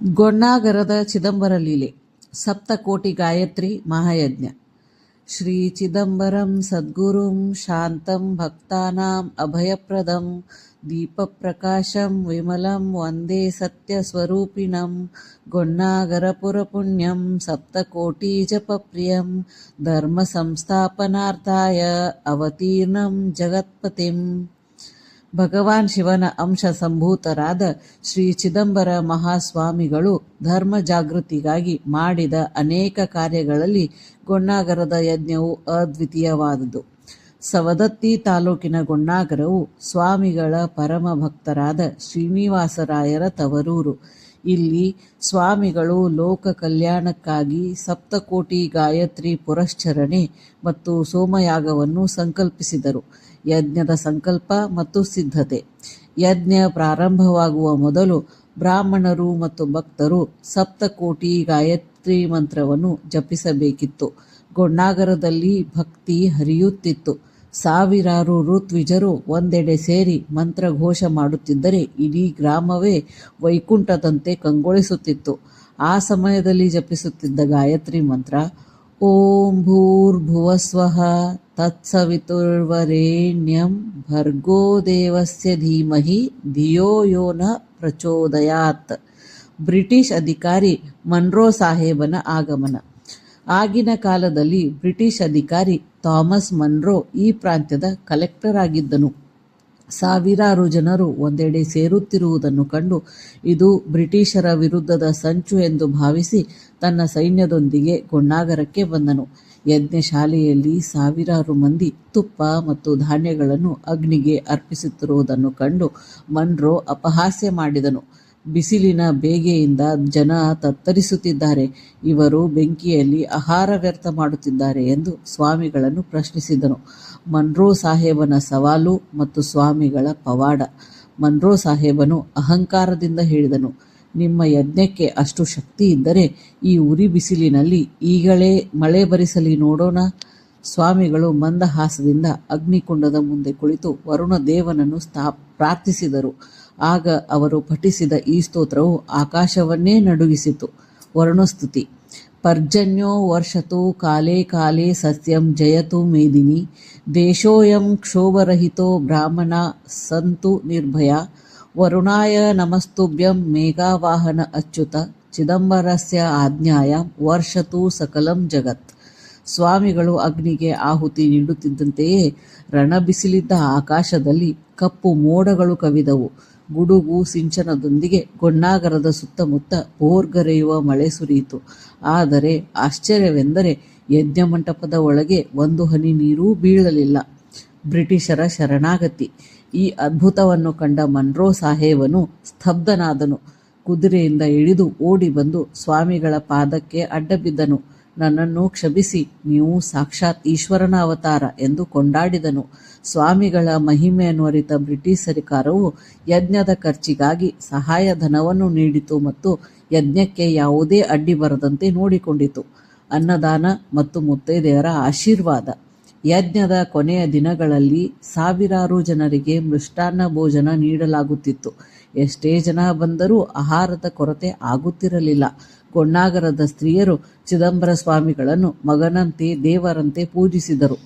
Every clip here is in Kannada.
ಗೊಣ್ಣಾಗರದ ಚಿದಂಬರ ಲೀಲೆ ಸಪ್ತಕೋಟಿ ಗಾಯತ್ರಿ ಮಹಾಯಜ್ಞ ಶ್ರೀ ಚಿದಂಬರಂ ಸದ್ಗುರುಂ ಶಾಂತಂ ಭಕ್ತಾನಾಂ ಅಭಯಪ್ರದಂ ದೀಪಪ್ರಕಾಶಂ ವಿಮಲಂ ವಂದೇ ಸತ್ಯಸ್ವರೂಪಿಣಂ ಗೊಣ್ಣಾಗರಪುರಪುಣ್ಯಂ ಸಪ್ತಕೋಟಿ ಜಪಪ್ರಿಯಂ ಧರ್ಮ ಸಂಸ್ಥಾಪನಾರ್ಥಾಯ ಅವತೀರ್ಣಂ ಜಗತ್ಪತಿಂ ಭಗವಾನ್ ಶಿವನ ಅಂಶ ಸಂಭೂತರಾದ ಶ್ರೀ ಚಿದಂಬರ ಮಹಾಸ್ವಾಮಿಗಳು ಧರ್ಮ ಜಾಗೃತಿಗಾಗಿ ಮಾಡಿದ ಅನೇಕ ಕಾರ್ಯಗಳಲ್ಲಿ ಗೊಣ್ಣಾಗರದ ಯಜ್ಞವು ಅದ್ವಿತೀಯವಾದುದು. ಸವದತ್ತಿ ತಾಲೂಕಿನ ಗೊಣ್ಣಾಗರವು ಸ್ವಾಮಿಗಳ ಪರಮ ಭಕ್ತರಾದ ಶ್ರೀನಿವಾಸರಾಯರ ತವರೂರು. ಇಲ್ಲಿ ಸ್ವಾಮಿಗಳು ಲೋಕ ಕಲ್ಯಾಣಕ್ಕಾಗಿ ಸಪ್ತಕೋಟಿ ಗಾಯತ್ರಿ ಪುರಶ್ಚರಣೆ ಮತ್ತು ಸೋಮಯಾಗವನ್ನು ಸಂಕಲ್ಪಿಸಿದರು. ಯಜ್ಞದ ಸಂಕಲ್ಪ ಮತ್ತು ಸಿದ್ಧತೆ. ಯಜ್ಞ ಪ್ರಾರಂಭವಾಗುವ ಮೊದಲು ಬ್ರಾಹ್ಮಣರು ಮತ್ತು ಭಕ್ತರು ಸಪ್ತಕೋಟಿ ಗಾಯತ್ರಿ ಮಂತ್ರವನ್ನು ಜಪಿಸಬೇಕಿತ್ತು. ಗೊಣ್ಣಾಗರದಲ್ಲಿ ಭಕ್ತಿ ಹರಿಯುತ್ತಿತ್ತು. ಸಾವಿರಾರು ಋತ್ವಿಜರು ಒಂದೆಡೆ ಸೇರಿ ಮಂತ್ರಘೋಷ ಮಾಡುತ್ತಿದ್ದರೆ ಇಡೀ ಗ್ರಾಮವೇ ವೈಕುಂಠದಂತೆ ಕಂಗೊಳಿಸುತ್ತಿತ್ತು. ಆ ಸಮಯದಲ್ಲಿ ಜಪಿಸುತ್ತಿದ್ದ ಗಾಯತ್ರಿ ಮಂತ್ರ, ಓಂ ಭೂರ್ಭುವಸ್ವಃ ತತ್ಸವಿತುರ್ವರೆಣ್ಯಂ ಭರ್ಗೋ ದೇವಸ್ಯ ಧೀಮಹಿ ಧಿಯೋ ಯೋ ನ ಪ್ರಚೋದಯಾತ್ ಬ್ರಿಟಿಷ್ ಅಧಿಕಾರಿ ಮನ್ರೋ ಸಾಹೇಬನ ಆಗಮನ. ಆಗಿನ ಕಾಲದಲ್ಲಿ ಬ್ರಿಟಿಷ್ ಅಧಿಕಾರಿ ಥಾಮಸ್ ಮನ್ರೋ ಈ ಪ್ರಾಂತ್ಯದ ಕಲೆಕ್ಟರ್ ಆಗಿದ್ದನು. ಸಾವಿರಾರು ಜನರು ಒಂದೆಡೆ ಸೇರುತ್ತಿರುವುದನ್ನು ಕಂಡು ಇದು ಬ್ರಿಟಿಷರ ವಿರುದ್ಧದ ಸಂಚು ಎಂದು ಭಾವಿಸಿ ತನ್ನ ಸೈನ್ಯದೊಂದಿಗೆ ಗೊಣ್ಣಾಗರಕ್ಕೆ ಬಂದನು. ಯಜ್ಞಶಾಲೆಯಲ್ಲಿ ಸಾವಿರಾರು ಮಂದಿ ತುಪ್ಪ ಮತ್ತು ಧಾನ್ಯಗಳನ್ನು ಅಗ್ನಿಗೆ ಅರ್ಪಿಸುತ್ತಿರುವುದನ್ನು ಕಂಡು ಮನ್ರೋ ಅಪಹಾಸ್ಯ ಮಾಡಿದನು. ಬಿಸಿಲಿನ ಬೇಗೆಯಿಂದ ಜನ ತತ್ತರಿಸುತ್ತಿದ್ದಾರೆ. ಇವರು ಬೆಂಕಿಯಲ್ಲಿ ಆಹಾರ ವ್ಯರ್ಥ ಮಾಡುತ್ತಿದ್ದಾರೆ ಎಂದು ಸ್ವಾಮಿಗಳನ್ನು ಪ್ರಶ್ನಿಸಿದನು ಮನ್ರೋ ಸಾಹೇಬನ ಸವಾಲು ಮತ್ತು ಸ್ವಾಮಿಗಳ ಪವಾಡ. ಮನ್ರೋ ಸಾಹೇಬನು ಅಹಂಕಾರದಿಂದ ಹೇಳಿದನು, ನಿಮ್ಮ ಯಜ್ಞಕ್ಕೆ ಅಷ್ಟು ಶಕ್ತಿ ಇದ್ದರೆ ಈ ಉರಿ ಬಿಸಿಲಿನಲ್ಲಿ ಈಗಲೇ ಮಳೆ ಬರಿಸಲಿ ನೋಡೋಣ. ಸ್ವಾಮಿಗಳು ಮಂದಹಾಸದಿಂದ ಅಗ್ನಿಕುಂಡದ ಮುಂದೆ ಕುಳಿತು ವರುಣ ದೇವನನ್ನು ಸ್ಥಾ, ಪ್ರಾರ್ಥಿಸಿದರು. ಆಗ ಅವರು ಪಠಿಸಿದ ಈ ಸ್ತೋತ್ರವು ಆಕಾಶವನ್ನೇ ನಡುಗಿಸಿತು. ವರ್ಣಸ್ತುತಿ. ಪರ್ಜನ್ಯೋ ವರ್ಷತು ಕಾಲೇ ಕಾಲೇ ಸಸ್ಯಂ ಜಯತು ಮೇದಿನಿ. ದೇಶೋಯಂ ಕ್ಷೋಭರಹಿತೋ ಬ್ರಾಹ್ಮಣ ಸಂತು ನಿರ್ಭಯ. ವರುಣಾಯ ನಮಸ್ತುಭ್ಯಂ ಮೇಘಾವಾಹನ ಅಚ್ಯುತ. ಚಿದಂಬರಸ್ಯ ಆಜ್ಞಾಯ ವರ್ಷತು ಸಕಲಂ ಜಗತ್. ಸ್ವಾಮಿಗಳು ಅಗ್ನಿಗೆ ಆಹುತಿ ನೀಡುತ್ತಿದ್ದಂತೆಯೇ ರಣಬಿಸಿಲಿದ್ದ ಆಕಾಶದಲ್ಲಿ ಕಪ್ಪು ಮೋಡಗಳು ಕವಿದವು. ಗುಡುಗು ಸಿಂಚನದೊಂದಿಗೆ ಗೊಣ್ಣಾಗರದ ಸುತ್ತಮುತ್ತ ಬೋರ್ಗರೆಯುವ ಮಳೆ ಸುರಿಯಿತು. ಆದರೆ ಆಶ್ಚರ್ಯವೆಂದರೆ ಯಜ್ಞ ಮಂಟಪದ ಒಳಗೆ ಒಂದು ಹನಿ ನೀರೂ ಬೀಳಲಿಲ್ಲ. ಬ್ರಿಟಿಷರ ಶರಣಾಗತಿ. ಈ ಅದ್ಭುತವನ್ನು ಕಂಡ ಮನ್ರೋ ಸಾಹೇಬನು ಸ್ತಬ್ಧನಾದನು. ಕುದುರೆಯಿಂದ ಇಳಿದು ಓಡಿ ಬಂದು ಸ್ವಾಮಿಗಳ ಪಾದಕ್ಕೆ ಅಡ್ಡಬಿದ್ದನು. ನನ್ನನ್ನು ಕ್ಷಮಿಸಿ, ನೀವು ಸಾಕ್ಷಾತ್ ಈಶ್ವರನ ಅವತಾರ ಎಂದು ಕೊಂಡಾಡಿದನು. ಸ್ವಾಮಿಗಳ ಮಹಿಮೆಯನ್ನು ಅರಿತ ಬ್ರಿಟಿಷ್ ಸರ್ಕಾರವು ಯಜ್ಞದ ಖರ್ಚಿಗಾಗಿ ಸಹಾಯಧನವನ್ನು ನೀಡಿತು ಮತ್ತು ಯಜ್ಞಕ್ಕೆ ಯಾವುದೇ ಅಡ್ಡಿ ಬರದಂತೆ ನೋಡಿಕೊಂಡಿತು. ಅನ್ನದಾನ ಮತ್ತು ಮುತ್ತೈದೆಯರ ಆಶೀರ್ವಾದ. ಯಜ್ಞದ ಕೊನೆಯ ದಿನಗಳಲ್ಲಿ ಸಾವಿರಾರು ಜನರಿಗೆ ಮೃಷ್ಟಾನ್ನ ಭೋಜನ ನೀಡಲಾಗುತ್ತಿತ್ತು. ಎಷ್ಟೇ ಜನ ಬಂದರೂ ಆಹಾರದ ಕೊರತೆ ಆಗುತ್ತಿರಲಿಲ್ಲ. ಗೊಣ್ಣಾಗರದ ಸ್ತ್ರೀಯರು ಚಿದಂಬರ ಸ್ವಾಮಿಗಳನ್ನು ಮಗನಂತೆ ದೇವರಂತೆ ಪೂಜಿಸಿದರು.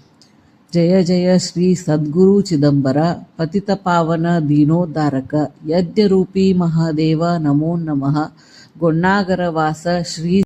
ಜಯ ಜಯ ಶ್ರೀ ಸದ್ಗುರು ಚಿದಂಬರ, ಪತಿತ ಪಾವನ ದೀನೋದ್ಧಾರಕ ಯಜ್ಞರೂಪಿ ಮಹಾದೇವ ನಮೋ ನಮಃ ಗೊಣ್ಣಾಗರ ವಾಸ ಶ್ರೀ